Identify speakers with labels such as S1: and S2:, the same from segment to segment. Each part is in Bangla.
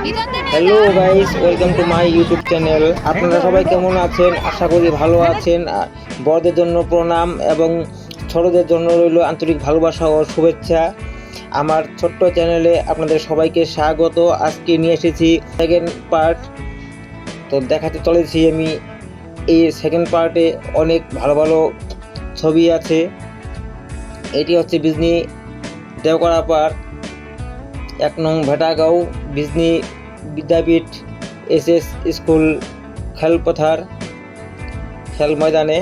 S1: Hello guys welcome to my YouTube channel আপনারা সবাই কেমন আছেন? আশা করি ভালো আছেন। বড়দের জন্য প্রণাম এবং ছোটদের জন্য রইল আন্তরিক ভালোবাসা ও শুভেচ্ছা। আমার ছোট্ট চ্যানেলে আপনাদের সবাইকে স্বাগত। আজকে নিয়ে এসেছি সেকেন্ড পার্ট তো দেখাতে চলেছি আমি এই সেকেন্ড পার্টে অনেক ভালো ভালো ছবি আছে। এটি হচ্ছে বিজনি দেওকড়া পার্ক। এক নং Bhetagaon Bijni Vidyapith S S school খেলপথার খেল ময়দানে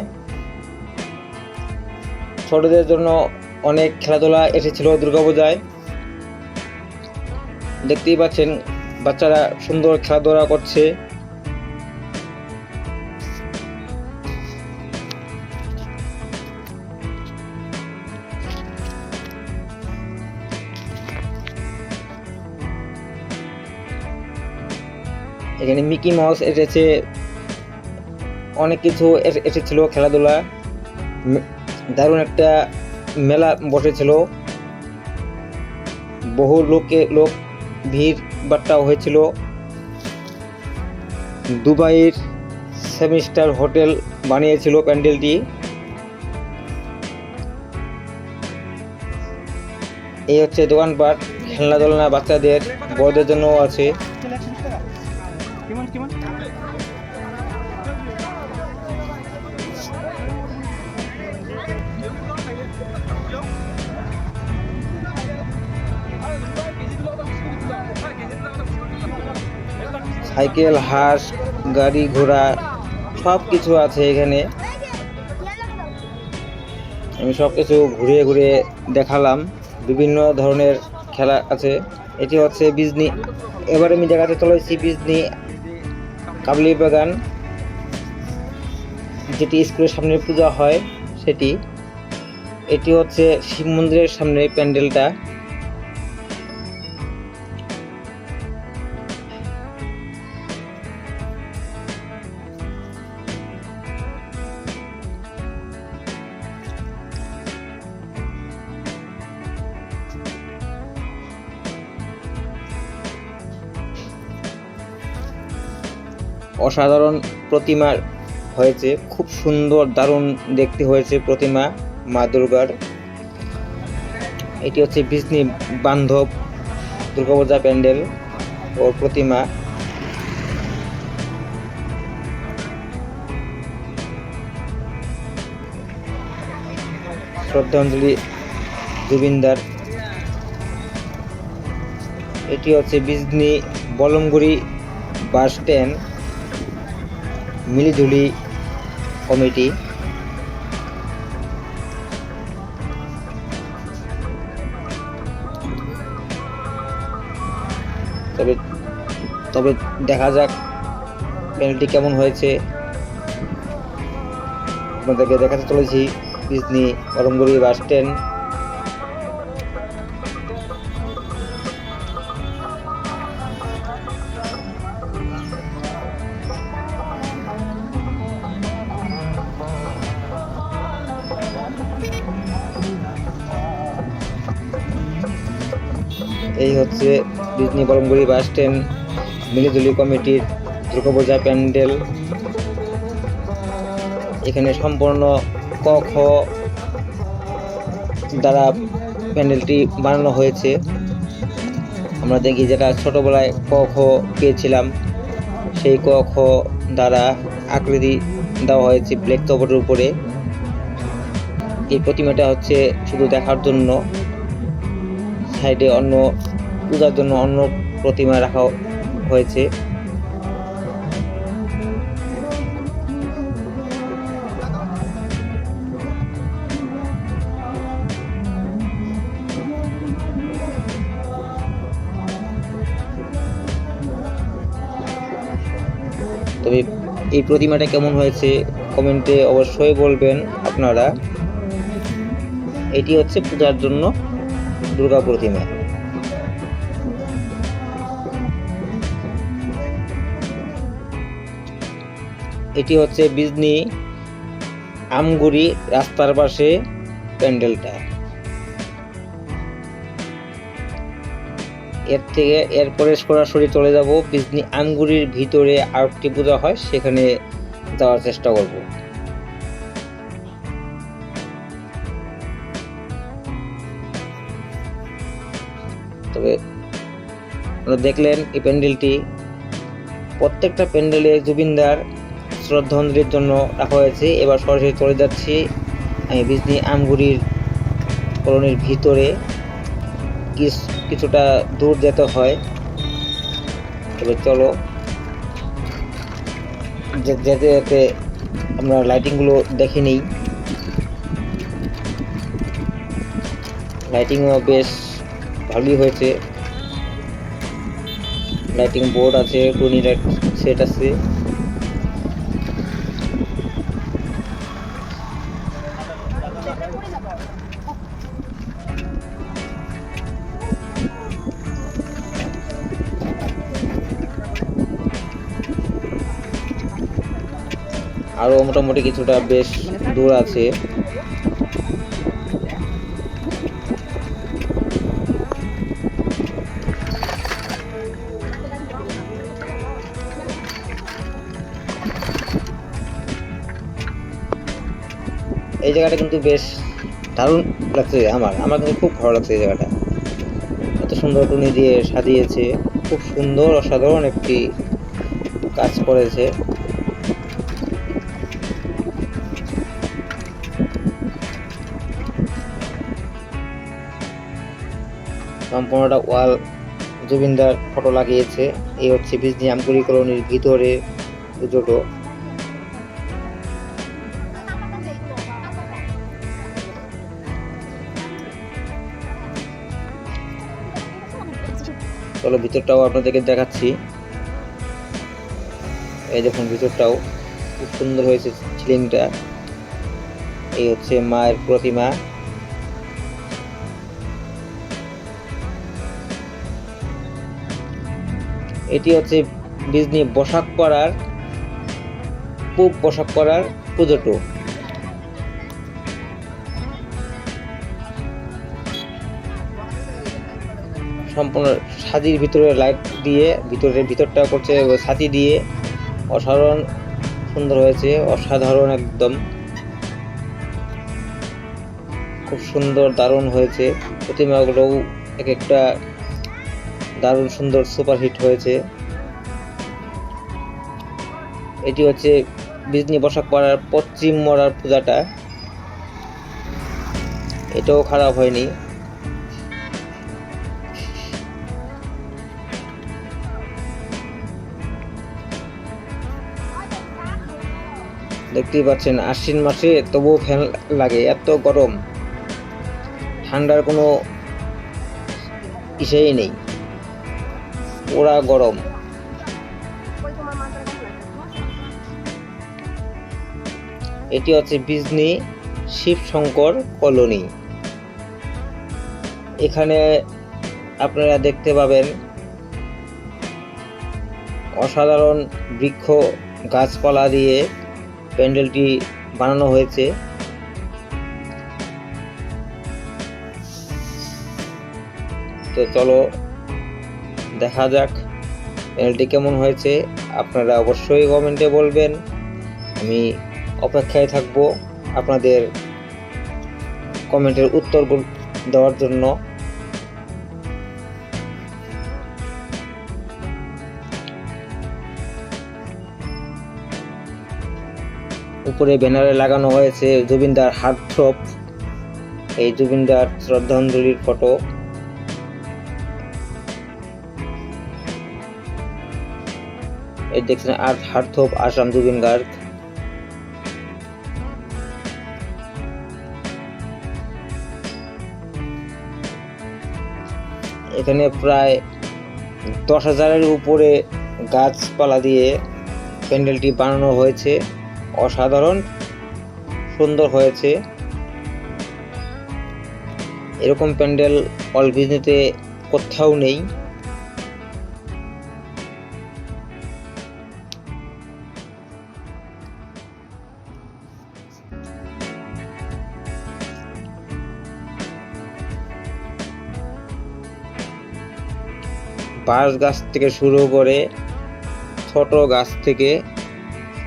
S1: ছোটদের জন্য অনেক খেলাধুলা এসেছিল দুর্গাপূজায় দেখতেই পাচ্ছেন, বাচ্চারা সুন্দর খেলাধুলা করছে। এখানে মিকি মাউস এসেছে। অনেক কিছু এসে- এসেছিল খেলাধুলা। দারুণ একটা মেলা বসেছিল। বহু লোকে, লোক ভিড় বাট্টাও হয়েছিল। দুবাইয়ের সেমিস্টার হোটেল বানিয়েছিল প্যান্ডেলটি। এই হচ্ছে দোকানপাট খেলনা দোলনা বাচ্চাদের, বড়দের জন্যও আছে। সাইকেল, হাঁস, গাড়ি, ঘোড়া সব কিছু আছে এখানে। আমি সব কিছু ঘুরিয়ে ঘুরিয়ে দেখালাম। বিভিন্ন ধরনের খেলা আছে। এটি হচ্ছে বিজনি, এবার আমি দেখাতে চলেছি বিজনি কাবলি বাগান যেটি স্কুলের সামনে পূজা হয় সেটি। এটি হচ্ছে শিব মন্দিরের সামনে প্যান্ডেলটা। অসাধারণ প্রতিমা হয়েছে। খুব সুন্দর, দারুণ দেখতে হয়েছে প্রতিমা মা দুর্গার। এটি হচ্ছে বিজনি বান্ধব দুর্গাপূজা প্যান্ডেল ও প্রতিমা। শ্রদ্ধাঞ্জলি জুবিনদার। এটি হচ্ছে বিজনি বলমগুড়ি বাস স্ট্যান্ড। মিলিধুলি কমিটি। তবে তবে দেখা যাক প্যানেলটি কেমন হয়েছে। আপনাদেরকে দেখাতে চলেছি, ডিজনি করমগুড়ি বাস স্ট্যান্ড। এই হচ্ছে ডিজনি বরমগুড়ি বাস স্ট্যান্ড, মিলিজুলি কমিটির দুর্গাপূজা প্যান্ডেল। এখানে সম্পূর্ণ ক দ্বারা প্যান্ডেলটি বানানো হয়েছে। আমরা দেখি যেটা ছোটোবেলায় ক, খ পেয়েছিলাম। সেই ক, খ দ্বারা আকৃতি দেওয়া হয়েছে ব্ল্যাক কাপড়ের উপরে। এই প্রতিমাটা হচ্ছে শুধু দেখার জন্য। সাইডে অন্য পূজার জন্য অন্য প্রতিমা রাখা হয়েছে। তবে এই প্রতিমাটা কেমন হয়েছে কমেন্টে অবশ্যই বলবেন আপনারা। এটি হচ্ছে পূজার জন্য দুর্গা প্রতিমা। এটি হচ্ছে বিজনি আমগুড়ি রাস্তার পাশে প্যান্ডেলটা। এর থেকে এরপরে সরাসরি চলে যাব। বিজনি আমগুড়ির ভিতরে আরেকটি পূজা হয়, সেখানে যাওয়ার চেষ্টা করব। তবে দেখলেন এই প্যান্ডেলটি। প্রত্যেকটা প্যান্ডেলে জুবিনদার শ্রদ্ধাঞ্জলির জন্য রাখা হয়েছে। এবার সরাসরি চলে যাচ্ছি আমি বিজনি আমগুড়ির কলোনির ভিতরে। কিছুটা দূর যেতে হয়। তবে চলো। যেতে যেতে আমরা লাইটিংগুলো দেখে নিই। লাইটিংও বেশ ভালোই হয়েছে। লাইটিং বোর্ড আছে, টুনি লাইট সেট আছে। আরও মোটামুটি কিছুটা বেশ দূর আছে। এই জায়গাটা কিন্তু বেশ দারুণ লাগছে আমার। আমার কিন্তু খুব ভালো লাগছে এই জায়গাটা। এত সুন্দর টুনি দিয়ে সাজিয়েছে। খুব সুন্দর, অসাধারণ একটি কাজ করেছে। সম্পূর্ণটা ওয়াল জুবিনদার ফটো লাগিয়েছে। এই হচ্ছে বিজনি আমগুড়ি কলোনির ভিতরে পুজোটো চলো ভিতরটাও আপনাদেরকে দেখাচ্ছি। এই দেখুন ভিতরটাও খুব সুন্দর হয়েছে সিলিংটা এই হচ্ছে মায়ের প্রতিমা। এটি হচ্ছে বিজনি বসাক পাড়ার, পূব বসাক পাড়ার পুজোটো সম্পূর্ণ সাজির ভিতরে লাইট দিয়ে ভিতরের ভিতরটা করছে ছাতি দিয়ে। অসাধারণ সুন্দর হয়েছে, অসাধারণ একদম। খুব সুন্দর, দারুণ হয়েছে। প্রতিমাগুলোও এক একটা দারুণ সুন্দর সুপারহিট হয়েছে। এটি হচ্ছে বিজনি বসাক পাড়ার পশ্চিম মরার পূজাটা। এটাও খারাপ হয়নি। দেখতেই পাচ্ছেন, আশ্বিন মাসে তবুও ফ্যান লাগে, এত গরম। ঠান্ডার কোনো ইসেই নেই। ওরা গরম। এটি হচ্ছে বিজনি শিবশঙ্কর কলোনি। এখানে আপনারা দেখতে পাবেন অসাধারণ বৃক্ষ গাছপালা দিয়ে প্যান্ডেলটি বানানো হয়েছে। তো চলো দেখা যাক প্যান্ডেলটি কেমন হয়েছে। আপনারা অবশ্যই কমেন্টে বলবেন। আমি অপেক্ষায় থাকব আপনাদের কমেন্টের উত্তর দেওয়ার জন্য। উপরে ব্যানারে লাগানো হয়েছে জুবিনদার হার্ট থ্রপ। এই জুবিনদার শ্রদ্ধাঞ্জলির ফটো। এই দেখছেন আর হার্ট থ্রপ আসাম জুবিন গার্গ। এখানে প্রায় দশ হাজারের উপরে গাছপালা দিয়ে প্যান্ডেলটি বানানো হয়েছে। অসাধারণ, সুন্দর হয়েছে। এরকম প্যান্ডেল অল বিজনেতে কোথাও নেই। বাঁশ গাছ থেকে শুরু করে ছোট গাছ থেকে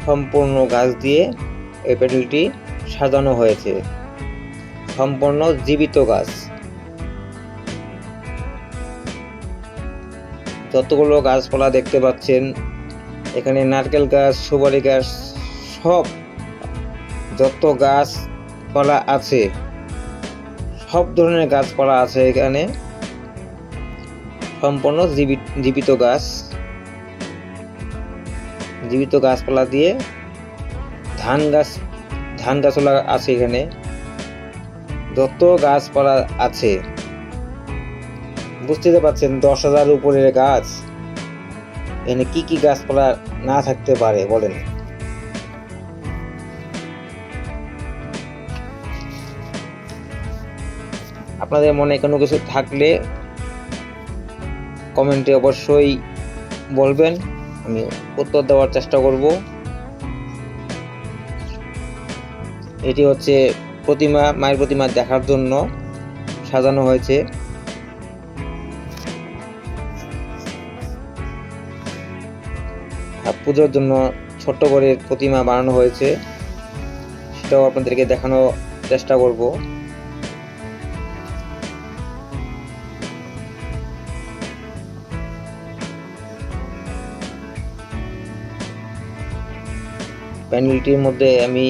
S1: সম্পূর্ণ গাছ দিয়ে এই প্যান্ডেলটি সাজানো হয়েছে। সম্পূর্ণ জীবিত গাছ। যতগুলো গাছপালা দেখতে পাচ্ছেন, এখানে নারকেল গাছ, সুপারি গাছ, সব যত গাছপালা আছে, সব ধরনের গাছপালা আছে এখানে। সম্পূর্ণ জীবিত জীবিত গাছ। জীবিত গাছপালা দিয়ে ধান গাছ, ধান গাছপালা আছে এখানে। যত গাছপালা আছে বুঝতে পারছেন, দশ হাজার উপরের গাছ। এখানে কি কি গাছপালা না থাকতে পারে, বলেন। আপনাদের মনে কোনো কিছু থাকলে কমেন্টে অবশ্যই বলবেন। আমি উত্তর দেওয়ার চেষ্টা করব। এটি হচ্ছে প্রতিমা, মায়ের প্রতিমা দেখার জন্য সাজানো হয়েছে। পুজোর জন্য ছোট্ট করে প্রতিমা বানানো হয়েছে। সেটাও আপনাদেরকে দেখানোর চেষ্টা করব। প্যান্ডেলটির মধ্যে আমি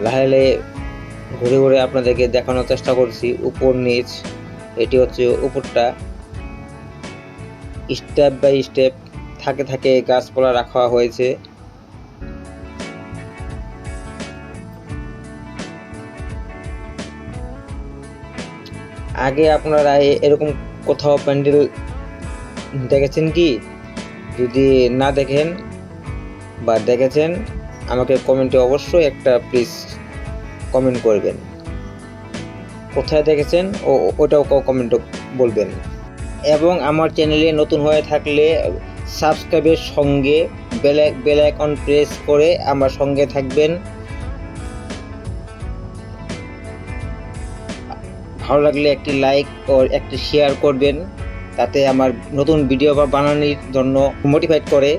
S1: লাহে লাহে ঘুরে ঘুরে আপনাদেরকে দেখানোর চেষ্টা করছি। উপর নিচ, এটি হচ্ছে উপরটা। স্টেপ বাই স্টেপ থাকে থাকে গাছপালা রাখা হয়েছে। আগে আপনারা এরকম কোথাও প্যান্ডেল দেখেছেন কি? যদি না দেখেন বা দেখেছেন আমাকে কমেন্টে অবশ্যই একটা প্লিজ কমেন্ট করবেন। কোথায় দেখেছেন? ও, ওটাও কমেন্ট বলবেন। এবং আমার চ্যানেলে নতুন হয়ে থাকলে সাবস্ক্রাইবের সঙ্গে বেল বেল আইকন প্রেস করে আমার সঙ্গে থাকবেন। ভালো লাগলে একটি লাইক ও একটি শেয়ার করবেন, তাতে আমার নতুন ভিডিও বানানোর জন্য মোটিভেট করে,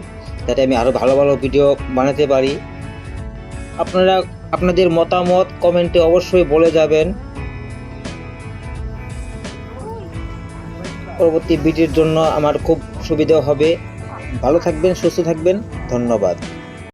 S1: যাতে আমি আরও ভালো ভালো ভিডিও বানাতে পারি। আপনারা আপনাদের মতামত কমেন্টে অবশ্যই বলে যাবেন। পরবর্তী ভিডিওর জন্য আমার খুব সুবিধা হবে। ভালো থাকবেন, সুস্থ থাকবেন। ধন্যবাদ।